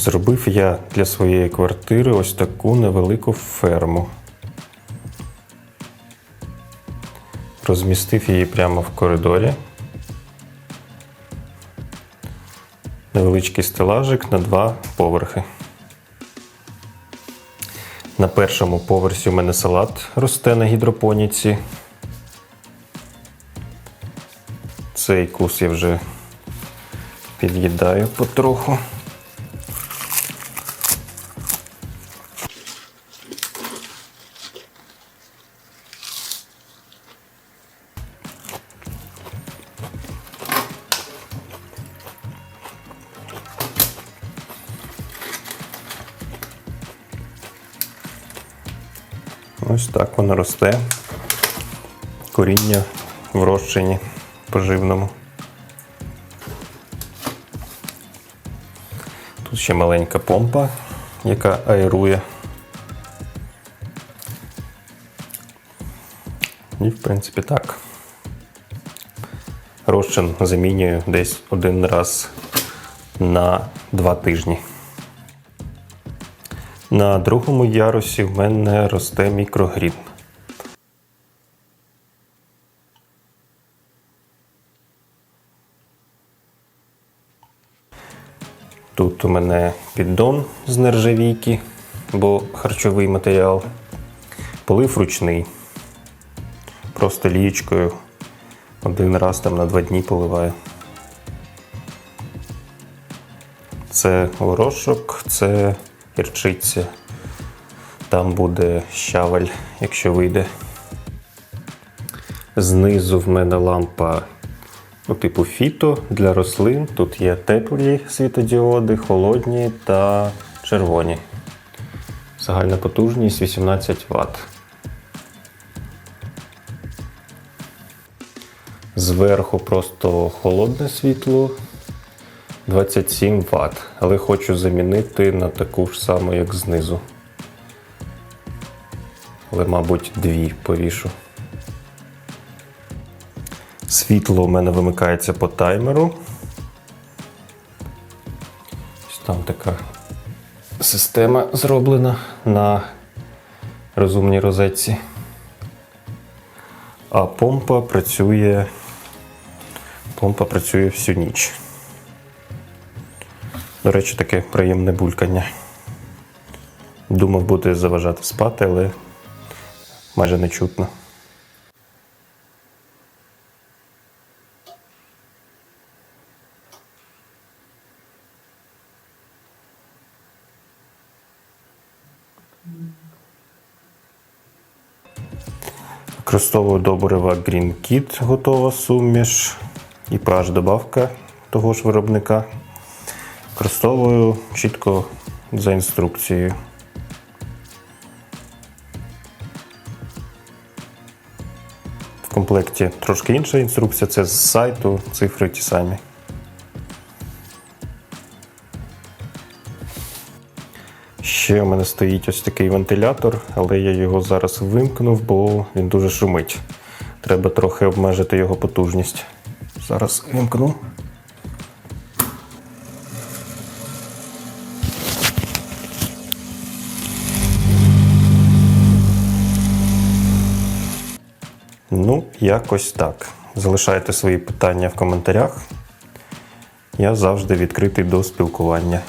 Зробив я для своєї квартири ось таку невелику ферму. Розмістив її прямо в коридорі. Невеличкий стелажик на два поверхи. На першому поверсі у мене салат росте на гідропоніці. Цей кус я вже під'їдаю потроху. Ось так воно росте. Коріння в розчині поживному. Тут ще маленька помпа, яка аерує. І, в принципі, так. Розчин замінюю десь один раз на два тижні. На другому ярусі в мене росте мікрогрін. Тут у мене піддон з нержавійки, бо харчовий матеріал. Полив ручний. Просто лієчкою один раз там на два дні поливаю. Це горошок, це гірчиця. Там буде щавель, якщо вийде. Знизу в мене лампа ну, типу фіто для рослин. Тут є теплі світодіоди, холодні та червоні. Загальна потужність 18 Вт. Зверху просто холодне світло 27 Вт, але хочу замінити на таку ж саму, як знизу. Але, мабуть, дві повішу. Світло у мене вимикається по таймеру. Ось Там така система зроблена на розумній розетці. А помпа працює. Помпа працює всю ніч. До речі, таке приємне булькання. Думав, буде заважати спати, але майже не чутно. Використовую добрива Green Kit, готова суміш і pH добавка того ж виробника. Використовую чітко за інструкцією. В комплекті трошки інша інструкція, це з сайту, цифри ті самі. Ще у мене стоїть ось такий вентилятор, але я його зараз вимкнув, бо він дуже шумить. Треба трохи обмежити його потужність. Зараз вимкну. Ну, якось так. Залишайте свої питання в коментарях. Я завжди відкритий до спілкування.